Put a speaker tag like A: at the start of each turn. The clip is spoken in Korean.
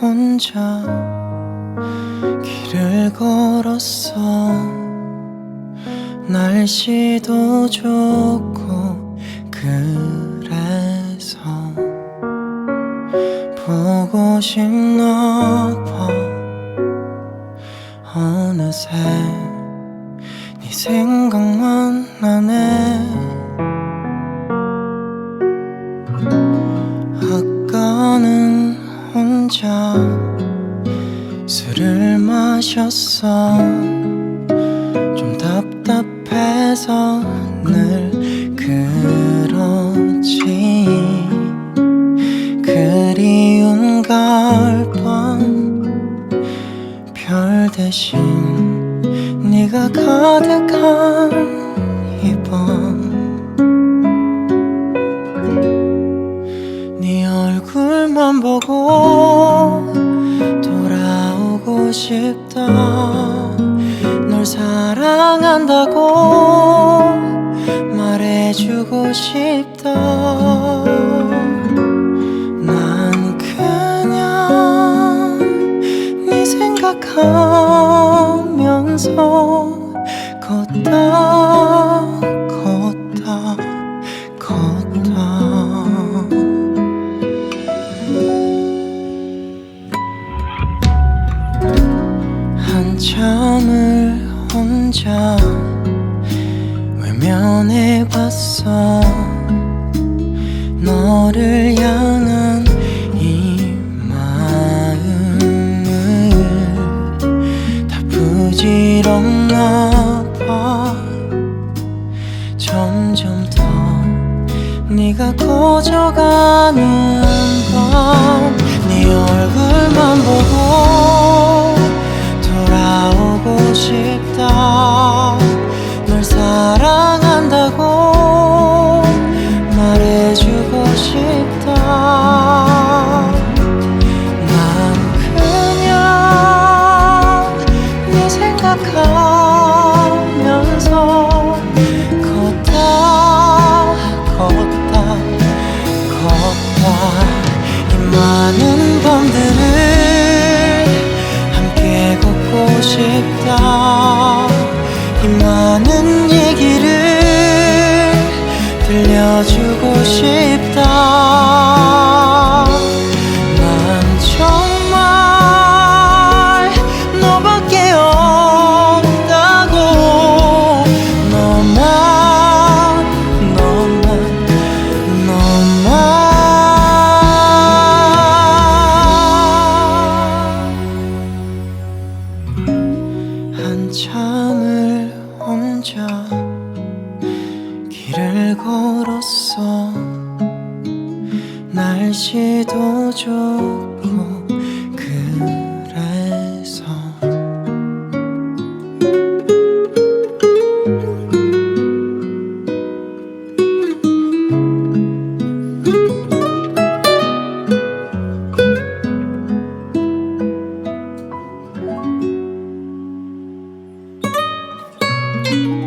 A: 혼자 길을 걸었어. 날씨도 좋고 그래서 보고 싶나 봐. 어느새 네 생각만 나 혼자 술을 마셨어. 좀 답답해서 늘 그렇지. 그리운 가을밤 별 대신 네가 가득한 돌아오고 싶다. 널 사랑한다고 말해주고 싶다. 난 그냥 네 생각하면서 걷다 혼자 외면해 봤어. 너를 향한 이 마음을 다 부질없나 봐. 점점 더 네가 커져가는 많은 얘기를 들려주고 싶다 혼자 길을 걸었어. 날씨도 좋고 Thank you.